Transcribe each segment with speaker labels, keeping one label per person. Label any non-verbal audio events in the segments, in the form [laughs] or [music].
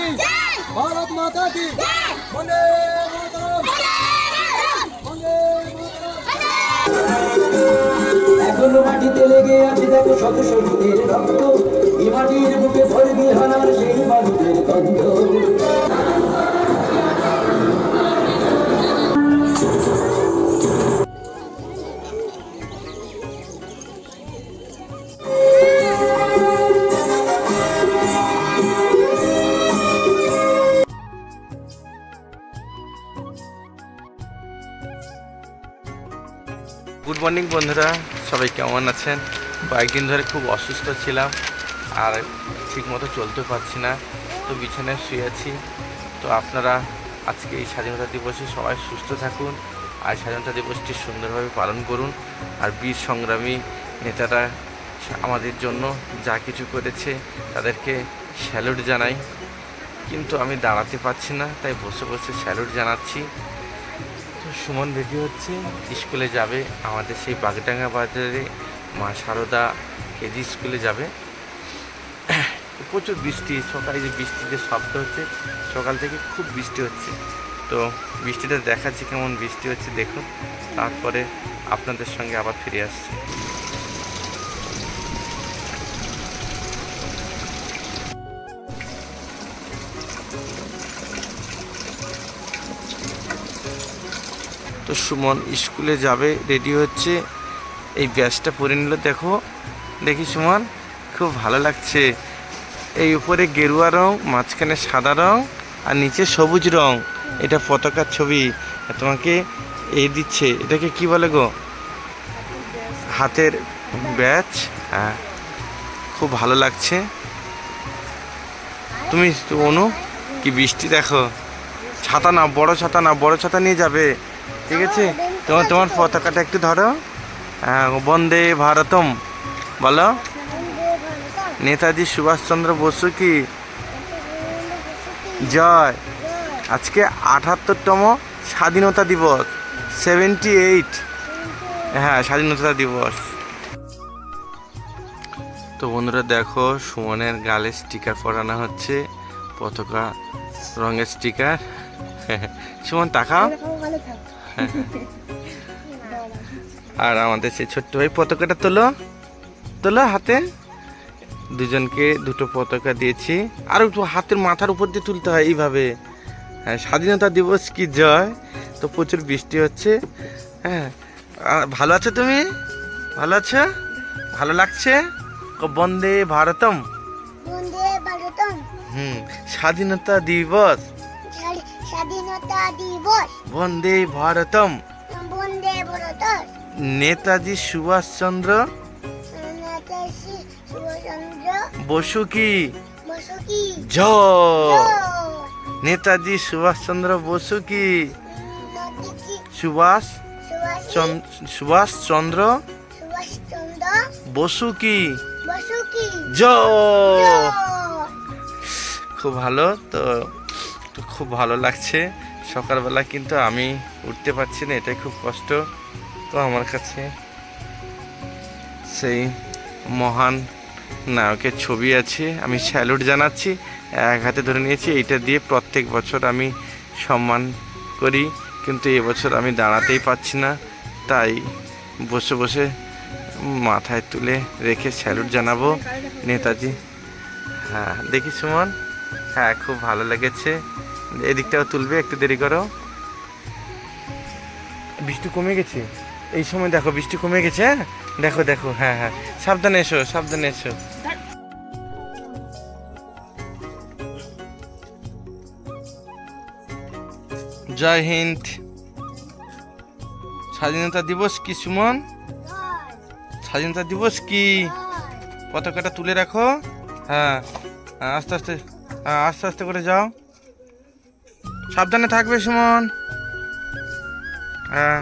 Speaker 1: की भारत माता की वंदे मातरम वंदे मातरम
Speaker 2: এখনো মাটিতে লেগে আছে দেখো শত শহীদের রক্ত এই মাটির বুকে ভরবি হানার সেই মানুষের কণ্ঠ
Speaker 3: মর্নিং, বন্ধুরা। সবাই কেমন আছেন? কয়েকদিন ধরে খুব অসুস্থ ছিলাম, আর ঠিকমতো চলতে পারছি না, তো বিছানায় শুয়ে আছি। তো আপনারা আজকে এই স্বাধীনতা দিবসে সবাই সুস্থ থাকুন, আর স্বাধীনতা দিবসটি সুন্দরভাবে পালন করুন, আর বীর সংগ্রামী নেতারা আমাদের জন্য যা কিছু করেছে তাদেরকে স্যালুট জানাই। কিন্তু আমি দাঁড়াতে পারছি না, তাই বসে বসে স্যালুট জানাচ্ছি। সুমন রেডি হচ্ছে। স্কুলে যাবে আমাদের সেই বাগডাঙ্গা বাজারে মা সারদা কেজি স্কুলে যাবে। প্রচুর বৃষ্টি, সকালে যে বৃষ্টিতে শব্দ হচ্ছে, সকাল থেকে খুব বৃষ্টি হচ্ছে। তো বৃষ্টিটা দেখাচ্ছে কেমন বৃষ্টি হচ্ছে, দেখুন। তারপরে আপনাদের সঙ্গে আবার ফিরে আসছি। তো সুমন স্কুলে যাবে রেডি হচ্ছে। এই ব্যাচটা পরে নিল, দেখো। দেখি সুমন, খুব ভালো লাগছে। এই উপরে গেরুয়া রং, মাঝখানে সাদা রং, আর নিচে সবুজ রং। এটা পতাকার ছবি। তোমাকে এই দিচ্ছে। এটাকে কি বলে গো? হাতের ব্যাচ? হ্যাঁ। খুব ভালো লাগছে। তুমি অনু, কি বৃষ্টি দেখো। ছাতা না, বড় ছাতা না, বড় ছাতা নিয়ে যাবে। ঠিক আছে? তোমার তোমার পতাকাটা একটু ধরো। বন্দে ভারতম। বলো। নেতাজি সুভাষচন্দ্র বসু কি? জয়। আজকে আঠাত্তরতম স্বাধীনতা দিবস। সেভেন্টি এইট হ্যাঁ স্বাধীনতা দিবস। তো বন্ধুরা দেখো, সুমনের গালে স্টিকার পরানো হচ্ছে। পতাকা রঙের স্টিকার [laughs] সুমন, তাকাও। [laughs] আর আমাদের সেই ছোট্ট ভাই পতাকাটা তোলো। তোলো হাতে। দুজনকে দুটো পতাকা দিয়েছি। আর একটু হাতের মাথার উপর দিয়ে তুলতে হয় এইভাবে। হ্যাঁ স্বাধীনতা দিবস কি জয়? তো প্রচুর বৃষ্টি হচ্ছে। হ্যাঁ ভালো আছো তুমি? ভালো আছো? ভালো লাগছে? বন্দে ভারতম। হুম স্বাধীনতা দিবস।
Speaker 4: স্বাধীনতা দিবস।
Speaker 3: বন্দে ভারতম।
Speaker 4: বন্দে ভারতম।
Speaker 3: নেতাজি সুভাষচন্দ্র
Speaker 4: নেতাজি সুভাষচন্দ্র।
Speaker 3: বসু কি?
Speaker 4: বসু কি?
Speaker 3: জয়
Speaker 4: জয়।
Speaker 3: নেতাজি সুভাষচন্দ্র বসু কি? সুভাষ
Speaker 4: সুভাষ
Speaker 3: সুভাষ? চন্দ্র
Speaker 4: সুভাষচন্দ্র
Speaker 3: বসু কি? জয়
Speaker 4: জয়।
Speaker 3: খুব ভালো। তো খুব ভালো লাগছে। সকালবেলা কিন্তু আমি উঠতে পারছি না, এটাই খুব কষ্ট। তো আমার কাছে সেই মহান নায়কের ছবি আছে। আমি স্যালুট জানাচ্ছি, এক হাতে ধরে নিয়েছি, এইটা দিয়ে প্রত্যেক বছর আমি সম্মান করি। কিন্তু এবছর আমি দাঁড়াতেই পারছি না, তাই বসে বসে মাথায় তুলে রেখে স্যালুট জানাব। নেতাজি হ্যাঁ দেখি সুমন। হ্যাঁ খুব ভালো লেগেছে। এদিকটাও তুলবে, একটু দেরি করো। বৃষ্টি কমে গেছে? এই সময় দেখো, বৃষ্টি কমে গেছে হ্যাঁ? দেখো দেখো হ্যাঁ হ্যাঁ। সাবধানে এসো সাবধানে এসো। জয় হিন্দ। স্বাধীনতা দিবস কি, সুমন? স্বাধীনতা দিবস কি? পতাকাটা তুলে রাখো। হ্যাঁ আস্তে আস্তে আস্তে আস্তে করে যাও। সাবধানে থাকবে সুমন। হ্যাঁ।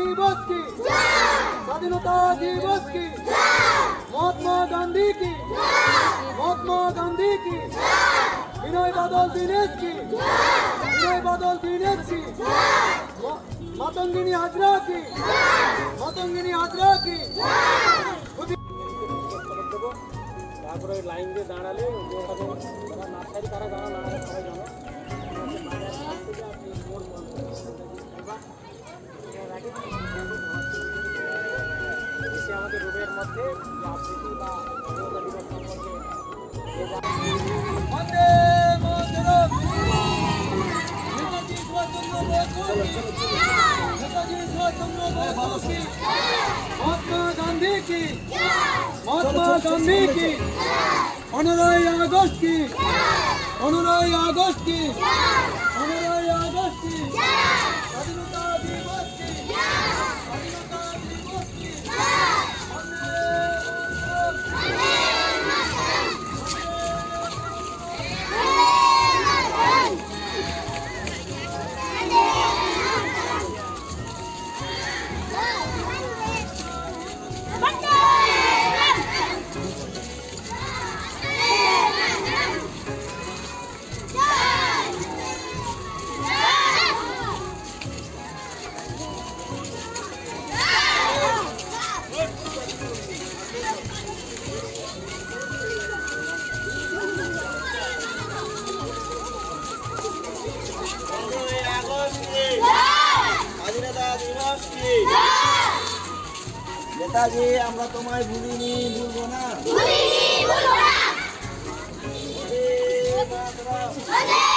Speaker 1: দিবস কি স্বাধীনতা দিবস কি মহাত্মা গান্ধী কি মহাত্মা গান্ধী কি বিনয় বাদল দীনেশ কি বিনয় বাদল দীনেশ কি মাতঙ্গিনী হাজরা কি মাতঙ্গিনী হাজরা কি
Speaker 5: তারপরে ওই লাইন দিয়ে দাঁড়ালে যারা নার্সারি, তারা না সবাই জানো আমাদের রুমের মধ্যে আবৃত্তি বা
Speaker 1: মহাত্মা গান্ধী কি মহাত্মা গান্ধী কি পনেরোই আগস্ট কি পনেরোই আগস্ট কি নেতাজি আমরা তোমায় ভুলিনি ভুলবো
Speaker 5: না। Yeah.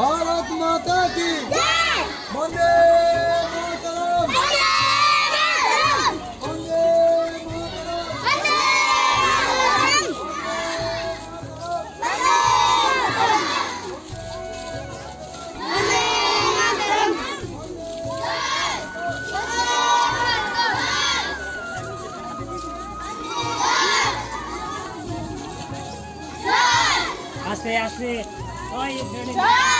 Speaker 5: भारत माता की। जय। वंदे मातरम। वंदे
Speaker 4: Asli,
Speaker 5: asli. Oh, iya, iya,
Speaker 4: iya.